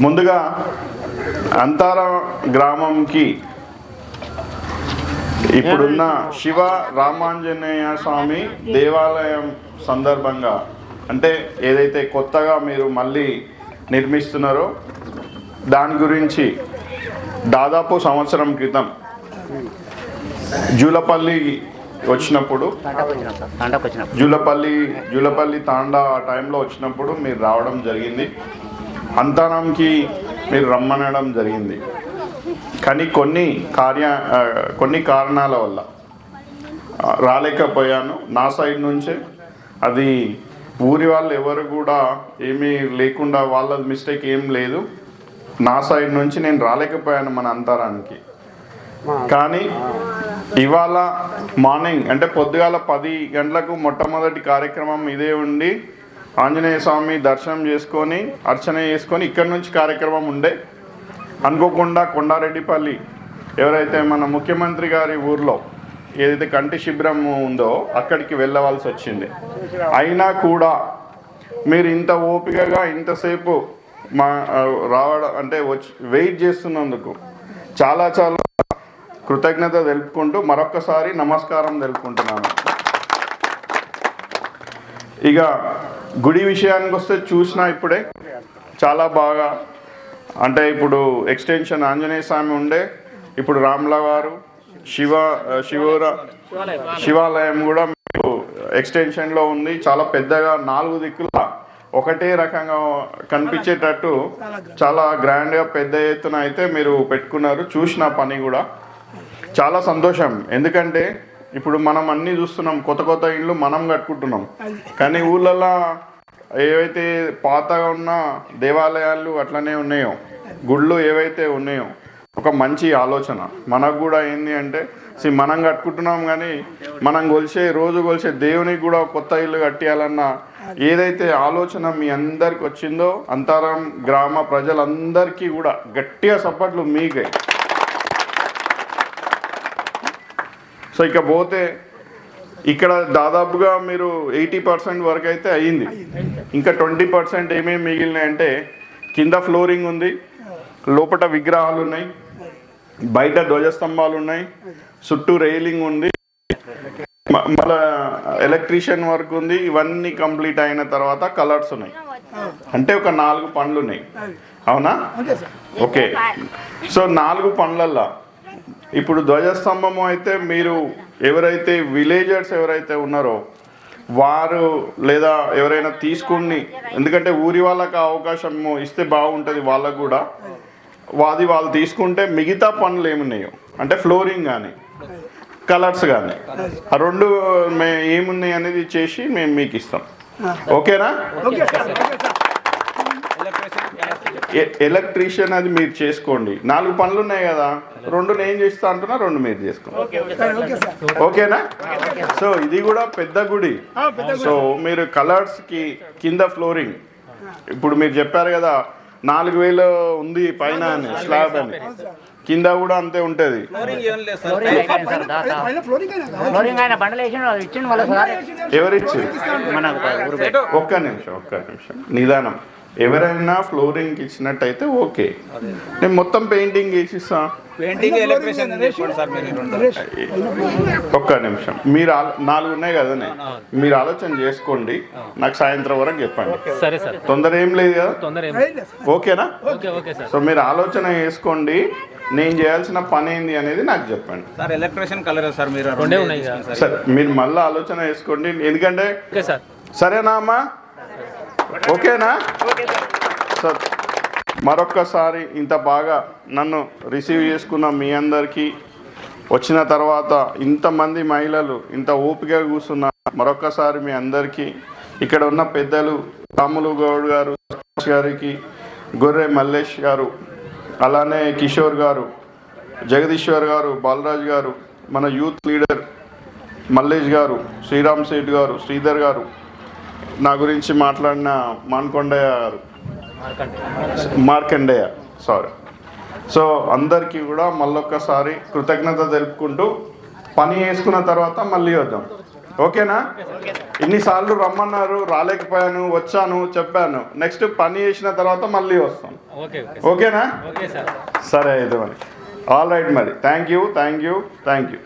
ముందుగా అంతార గ్రామంకి ఇప్పుడున్న శివ రామాంజనేయ స్వామి దేవాలయం సందర్భంగా అంటే ఏదైతే కొత్తగా మీరు మళ్ళీ నిర్మిస్తున్నారో దాని గురించి దాదాపు సంవత్సరం క్రితం జూలపల్లి వచ్చినప్పుడు జూలపల్లి జూలపల్లి తాండా ఆ టైంలో వచ్చినప్పుడు మీరు రావడం జరిగింది. అంతరంకి మీరు రమ్మనడం జరిగింది. కానీ కొన్ని కార్య కొన్ని కారణాల వల్ల. రాలేకపోయాను. నా సైడ్ నుంచే. అది ఊరి వాళ్ళు ఎవరు కూడా ఏమీ లేకుండా వాళ్ళ మిస్టేక్ ఏం లేదు. నా సైడ్ నుంచి నేను రాలేకపోయాను మన అంతరానికి. కానీ ఇవాళ మార్నింగ్ అంటే పొద్దుగాల పది గంటలకు మొట్టమొదటి కార్యక్రమం ఇదే ఉండి ఆంజనేయ స్వామి దర్శనం చేసుకొని అర్చన చేసుకొని ఇక్కడ నుంచి కార్యక్రమం ఉండే అనుకోకుండా కొండారెడ్డిపల్లి. ఎవరైతే మన ముఖ్యమంత్రి గారి ఊర్లో ఏదైతే కంటి శిబిరం ఉందో అక్కడికి వెళ్ళవలసి వచ్చింది. అయినా కూడా మీరు ఇంత ఓపికగా ఇంతసేపు మా రావడం అంటే వచ్చి వెయిట్ చేస్తున్నందుకు చాలా చాలా కృతజ్ఞత తెలుపుకుంటూ మరొక్కసారి నమస్కారం తెలుపుకుంటున్నాను. ఇక గుడి విషయానికి వస్తే చూసినా ఇప్పుడే చాలా బాగా అంటే ఇప్పుడు ఎక్స్టెన్షన్ ఆంజనేయ స్వామి ఉండే ఇప్పుడు రామ్ల వారు శివ శివర శివాలయం కూడా మీకు ఎక్స్టెన్షన్లో ఉంది. చాలా పెద్దగా నాలుగు దిక్కుల ఒకటే రకంగా కనిపించేటట్టు చాలా గ్రాండ్గా పెద్ద ఎత్తున అయితే మీరు పెట్టుకున్నారు. చూసిన పని కూడా. చాలా సంతోషం. ఎందుకంటే ఇప్పుడు మనం అన్నీ చూస్తున్నాం కొత్త కొత్త ఇళ్ళు మనం కట్టుకుంటున్నాం. కానీ ఊళ్ళల్లో ఏవైతే పాతగా ఉన్న దేవాలయాలు అట్లనే ఉన్నాయో గుళ్ళు ఏవైతే ఉన్నాయో ఒక మంచి ఆలోచన. మనకు కూడా ఏంది అంటే సి మనం కట్టుకుంటున్నాం కానీ మనం కొలిసే రోజు కొలిసే దేవునికి కూడా కొత్త ఇల్లు కట్టియాలన్న ఏదైతే ఆలోచన మీ అందరికి వచ్చిందో అంతరం గ్రామ ప్రజలందరికీ కూడా గట్టిగా సపోర్ట్లు మీకే. సో ఇక పోతే ఇక్కడ దాదాపుగా మీరు ఎయిటీ పర్సెంట్ వరకు అయితే అయ్యింది. ఇంకా ట్వంటీ పర్సెంట్ ఏమేమి మిగిలినాయంటే కింద ఫ్లోరింగ్ ఉంది లోపల విగ్రహాలు ఉన్నాయి బయట ధ్వజస్తంభాలు ఉన్నాయి చుట్టూ రైలింగ్ ఉంది మళ్ళా ఎలక్ట్రీషియన్ వర్క్ ఉంది ఇవన్నీ కంప్లీట్ అయిన తర్వాత కలర్స్ ఉన్నాయి. అంటే ఒక నాలుగు పండ్లు ఉన్నాయి. అవునా? ఓకే. సో నాలుగు పండ్లల్లో ఇప్పుడు ధ్వజస్తంభము అయితే మీరు ఎవరైతే విలేజర్స్ ఎవరైతే ఉన్నారో వారు లేదా ఎవరైనా తీసుకుని ఎందుకంటే ఊరి వాళ్ళకి ఆ అవకాశం ఇస్తే బాగుంటుంది వాళ్ళకు కూడా వాది వాళ్ళు తీసుకుంటే మిగతా పనులు ఏమున్నాయో అంటే ఫ్లోరింగ్ కానీ కలర్స్ కానీ ఆ రెండు మే ఏమున్నాయి అనేది చేసి మేము మీకు ఇస్తాం. ఓకేనా? ఎలక్ట్రీషియన్ అది మీరు చేసుకోండి. నాలుగు పనులు ఉన్నాయి కదా. రెండు నేను చేస్తా అంటున్నా రెండు మీరు చేసుకోండి. ఓకేనా? సో ఇది కూడా పెద్ద గుడి. సో మీరు కలర్స్కి కింద ఫ్లోరింగ్ ఇప్పుడు మీరు చెప్పారు కదా నాలుగు వేలు ఉంది పైన అని స్లాబ్ అని. కింద కూడా అంతే ఉంటది. ఎవరిచ్చి. ఒక్క నిమిషం ఒక్క నిమిషం. నిదానం. ఎవరైనా ఫ్లోరింగ్ ఇచ్చినట్టయితే ఓకే. నేను మొత్తం పెయింటింగ్ వేసిస్తా. పెయింటింగ్ ఒక్క నిమిషం. మీరు నాలుగు ఉన్నాయి కదనే మీరు ఆలోచన చేసుకోండి. నాకు సాయంత్రం వరకు చెప్పండి. సరే సార్. తొందర ఏం లేదు కదా? తొందర ఏం ఓకేనా? Okay okay sir. సో మీరు ఆలోచన చేసుకోండి. నేను చేయాల్సిన పని ఏంది అనేది నాకు చెప్పండి. సార్ ఎలక్ట్రీషియన్ కలర్ సార్ మీరు కదా. సార్. మళ్ళీ ఆలోచన వేసుకోండి ఎందుకంటే ఓకే సార్. సరేనా అమ్మా? ఓకేనా? సార్. మరొక్కసారి ఇంత బాగా నన్ను రిసీవ్ చేసుకున్న మీ అందరికీ వచ్చిన తర్వాత ఇంతమంది మహిళలు ఇంత ఓపిక కూర్చున్న మరొక్కసారి మీ అందరికీ ఇక్కడ ఉన్న పెద్దలు రాములు గౌడ్ గారు గారికి గొర్రె మల్లేష్ గారు అలానే కిషోర్ గారు జగదీశ్వర్ గారు బాలరాజ్ గారు మన యూత్ లీడర్ మల్లేష్ గారు శ్రీరామ్ సేఠ్ గారు శ్రీధర్ గారు నా గురించి మాట్లాడిన మాన్కొండయ్య గారు. మార్కండేయ. సారీ సో అందరికీ కూడా మళ్ళొక్కసారి కృతజ్ఞత తెలుపుకుంటూ పని వేసుకున్న తర్వాత మళ్ళీ వద్దాం. ఓకేనా? ఇన్నిసార్లు రమ్మన్నారు రాలేకపోయాను వచ్చాను చెప్పాను. నెక్స్ట్ పని చేసిన తర్వాత మళ్ళీ ఓకే ఓకేనా? Okay sir. సరే అయితే మరి. ఆల్ రైట్ మరి. Thank you thank you thank you